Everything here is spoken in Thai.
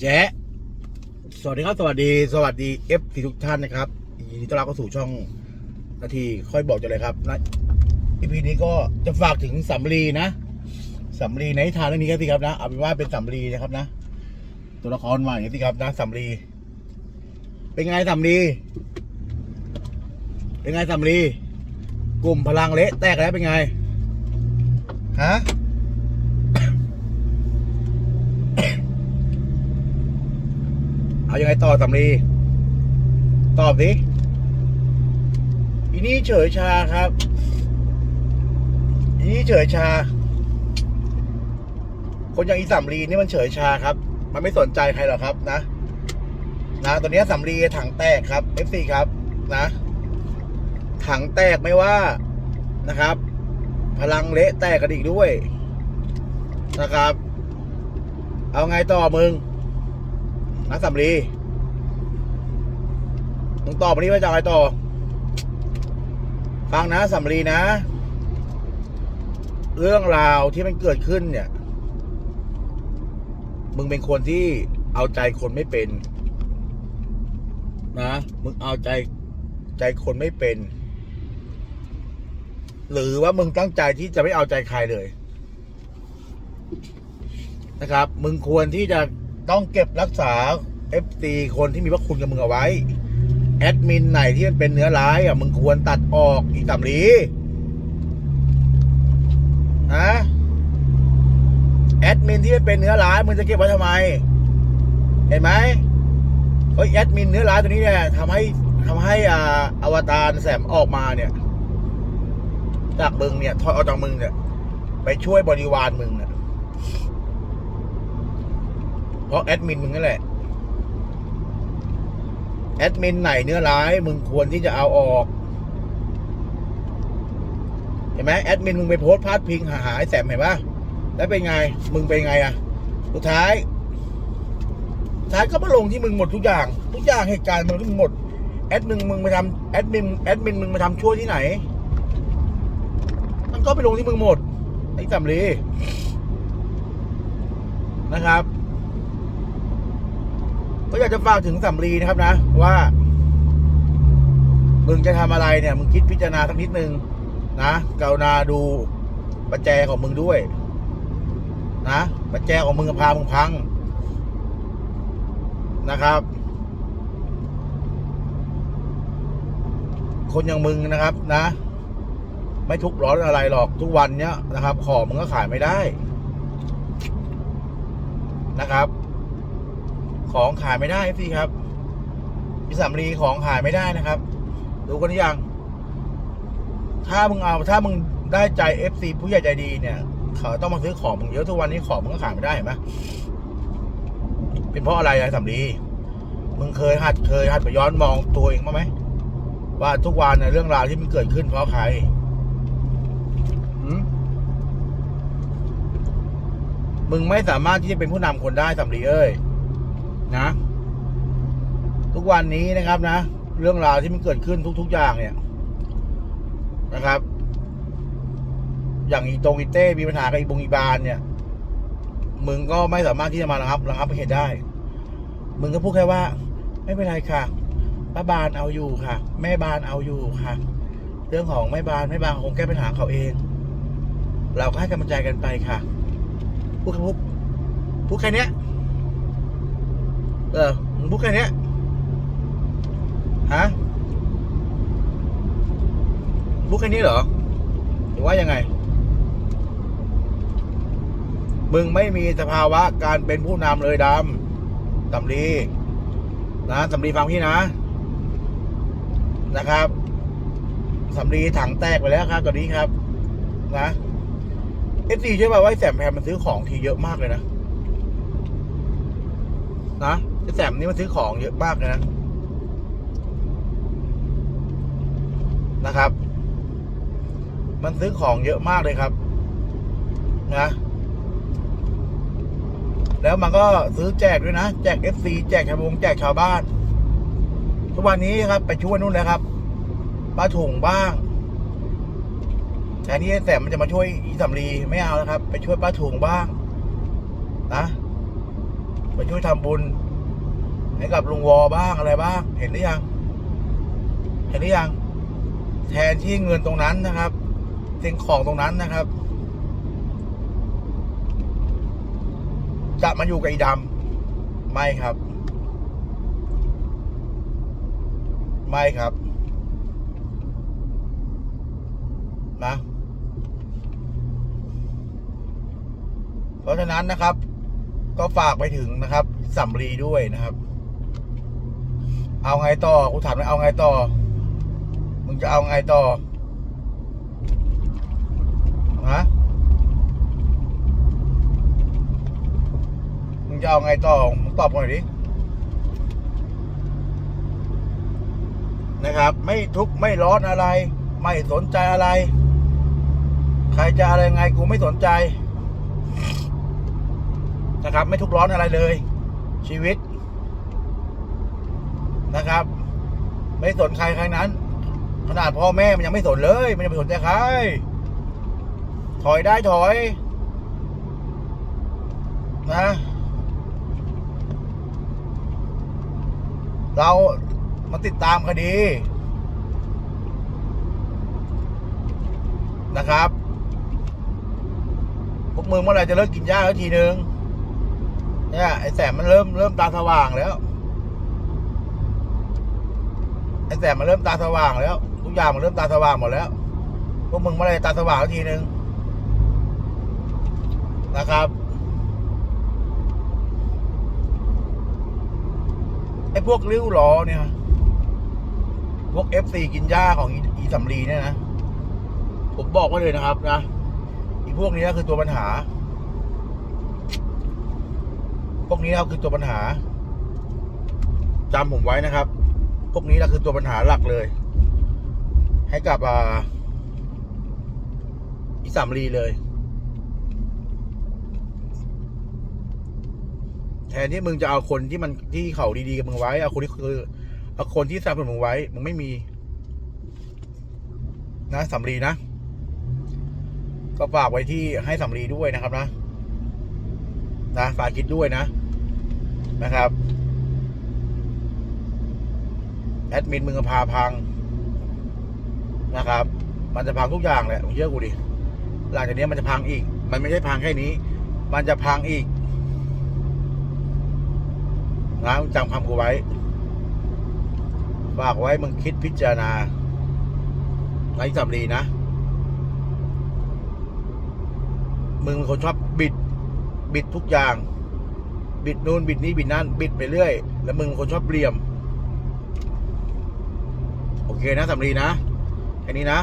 แจ๊สวัสดีครับ สวัสดี สวัสดีเอฟทีทุกท่านนะครับยินดีต้อนรับเข้าสู่ช่องนาทีค่อยบอกจะเลยครับนะอีพีนี้ก็จะฝากถึงสำลีนะสำลีในทานเรื่องนี้ครับสิครับนะเอาเป็นว่าเป็นสำลีนะครับนะ ตัวละครใหม่สิครับนะสำลีเป็นไงสำลีเป็นไงสำลีกลุ่มพลังเละแตกแล้วเป็นไงฮะ เอายังไงต่อสำลีตอบดิอีนี่เฉยชาครับอีนี่เฉยชา คนอย่างอีสำลีนี่มันเฉยชาครับ มันไม่สนใจใครหรอกครับนะ นะตอนนี้สำลีถังแตกครับ FC ครับนะ ถังแตกไม่ว่านะครับ พลังเละแตกกันอีกด้วยนะครับ เอาไงต่อมึง นะสำลีมึงตอบมานี้ว่าจะอะไรต่อ ฟังนะสำลีนะ เรื่องราวที่มันเกิดขึ้นเนี่ย มึงเป็นคนที่เอาใจคนไม่เป็น นะ มึงเอาใจใจคนไม่เป็น หรือว่ามึงตั้งใจที่จะไม่เอาใจใครเลย นะครับ มึงควรที่จะ ต้องเก็บรักษา FT คนที่มีพระคุณกับมึงเอาไว้ แอดมินไหนที่มันเป็นเนื้อร้ายอะมึงควรตัดออกอีกสำลีฮะแอดมินที่มันเป็นเนื้อร้ายมึงจะเก็บไว้ทำไม เห็นไหมเฮ้ยแอดมินเนื้อร้ายตัวนี้เนี่ยทำให้ทำให้อ่าอวตารแสมออกมาเนี่ย จากมึงเนี่ยถอยออกจากมึงเนี่ย ไปช่วยบริวารมึงเนี่ย เพราะแอดมินมึงนั่นแหละแอดมินไหนเนื้อร้าย มึงควรที่จะเอาออก เห็นไหมแอดมินมึงไปโพสต์พาดพิงหาหาไอแสมเห็นปะแล้วเป็นไง มึงเป็นไงอะสุดท้ายท้ายก็มาลงที่มึงหมดทุกอย่าง ทุกอย่างเหตุการณ์มันก็หมด แอดมินมึงไปทำแอดมินแอดมินมึงไปทำชั่วที่ไหน มันก็ไปลงที่มึงหมดไอ้สำลีนะครับ ก็อยากจะฝากถึงสำลีนะครับนะ ว่า มึงจะทำอะไรเนี่ย มึงคิดพิจารณาสักนิดนึงนะกรุณาดูประแจของมึงด้วย นะประแจของมึงพามึงพังนะครับ คนอย่างมึงนะครับนะ ไม่ทุกร้อนอะไรหรอกทุกวันเนี้ยนะครับ ของมึงก็ขายไม่ได้นะครับ ของขายไม่ได้พี่ครับพี่สำลีของขายไม่ได้นะครับ ดูกันยัง ถ้ามึงเอาถ้ามึงได้ใจเอฟซีผู้ใหญ่ใจดีเนี่ย เขาต้องมาซื้อของมึงเยอะทุกวันนี้ของมึงก็ขายไม่ได้เห็นไหมเป็นเพราะอะไรอะสำลีมึงเคยหัดเคยหัดไปย้อนมองตัวเองบ้างไหมว่าทุกวันในยเรื่องราวที่มันเกิดขึ้นเพราะใครมึงไม่สามารถที่จะเป็นผู้นำคนได้สำลีเอ้ย นะ ทุกวันนี้นะครับนะ เรื่องราวที่มันเกิดขึ้นทุก ๆ อย่างเนี่ยนะครับ อย่างอีตรงอีเต้มีปัญหากับอีบงอีบานเนี่ย มึงก็ไม่สามารถที่จะมาระงับระงับเหตุได้ มึงก็พูดแค่ว่า ไม่เป็นไรค่ะป้าบานเอาอยู่ค่ะ แม่บานเอาอยู่ค่ะ เรื่องของแม่บานแม่บานคงแก้ปัญหาเขาเอง เราก็ให้กำลังใจกันไปค่ะพูดแค่พูดพูดแค่เนี้ย เออมึงพูดแค่นี้ฮะพูดแค่นี้เหรอหรือว่ายังไง มึงไม่มีสภาวะการเป็นผู้นำเลยดำสำลีนะสำลีฟังพี่นะ นะครับสำลีถังแตกไปแล้วครับตอนนี้ครับ นะเอฟซีเชื่อป่าว่าแสมแพมมันซื้อของทีเยอะมากเลยนะ นะ แสมนี่มันซื้อของเยอะมากเลยนะ นะครับ มันซื้อของเยอะมากเลยครับ นะ แล้วมันก็ซื้อแจกด้วยนะ แจกเอฟซีแจกชาวบงแจกชาวบ้าน ทุกวันนี้ครับ ไปช่วยนู่นเลยครับป้าถุงบ้างแทนที่ไอ้แสมมันจะมาช่วยอีสำลีไม่เอานะครับ ไปช่วยป้าถุงบ้าง นะ ไปช่วยทำบุญ ให้กับลุงวอบ้างอะไรบ้าง เห็นหรือยัง เห็นหรือยัง แทนที่เงินตรงนั้นนะครับสิ่งของตรงนั้นนะครับ จะมาอยู่กับไอ้ดำไม่ครับ ไม่ครับนะเพราะฉะนั้นนะครับ ก็ฝากไปถึงนะครับสำลีด้วยนะครับ เอาไงต่อกูถามเลยเอาไงต่อ มึงจะเอาไงต่อฮะมึงจะเอาไงต่อมึงตอบมาหน่อยดินะครับ ไม่ทุกข์ไม่ร้อนอะไร ไม่สนใจอะไร ใครจะอะไรไงกูไม่สนใจนะครับ ไม่ทุกข์ร้อนอะไรเลย ชีวิต นะครับ ไม่สนใครใครนั้น ขนาดพ่อแม่มันยังไม่สนเลย มันยังไม่สนใจใคร ถอยได้ถอย นะ เรามาติดตามคดีนะครับพวกมึงเมื่อไหร่จะเลิกกินหญ้าแล้วทีนึงเนี่ยไอ้แสบมันเริ่มเริ่มตาสว่างแล้ว ไอ้แสบมันเริ่มตาสว่างแล้ว ทุกอย่างมันเริ่มตาสว่างหมดแล้ว พวกมึงเมื่อไรตาสว่างทีนึงนะครับไอ้พวกริ้วล้อเนี่ย พวกเอฟซีกินหญ้าของอีอีสำลีเนี่ยนะ ผมบอกไว้เลยนะครับนะอีพวกนี้คือตัวปัญหา พวกนี้นะครับคือตัวปัญหาจำผมไว้นะครับ วกนี้นะคือตัวปัญหาหลักเลย ให้กับอ่าอีสามลีเลย แทนที่มึงจะเอาคนที่มันที่เขาดีๆกับมึงไว้ เอาคนที่คือเอาคนที่สนับสนุนมึงไว้ มึงไม่มี นะสำลีนะ ก็ฝากไว้ที่ให้สำลีด้วยนะครับนะ นะฝากคิดด้วยนะนะครับ แอ ดมินมึงพาพังนะครับ มันจะพังทุกอย่างแหละเชื่อกูดิหลังจากนี้มันจะพังอีก มันไม่ใช่พังแค่นี้ มันจะพังอีกนะมึงจำคำกูไว้ฝากไว้มึงคิดพิจารณาไร้สำลีนะ มึงเป็นคนชอบบิด บิดทุกอย่าง บิดนู่นบิดนี้บิดนั่น บิดไปเรื่อย แล้วมึงเป็นคนชอบเหลี่ยม เคนะสำลีนะแค่นี้นะ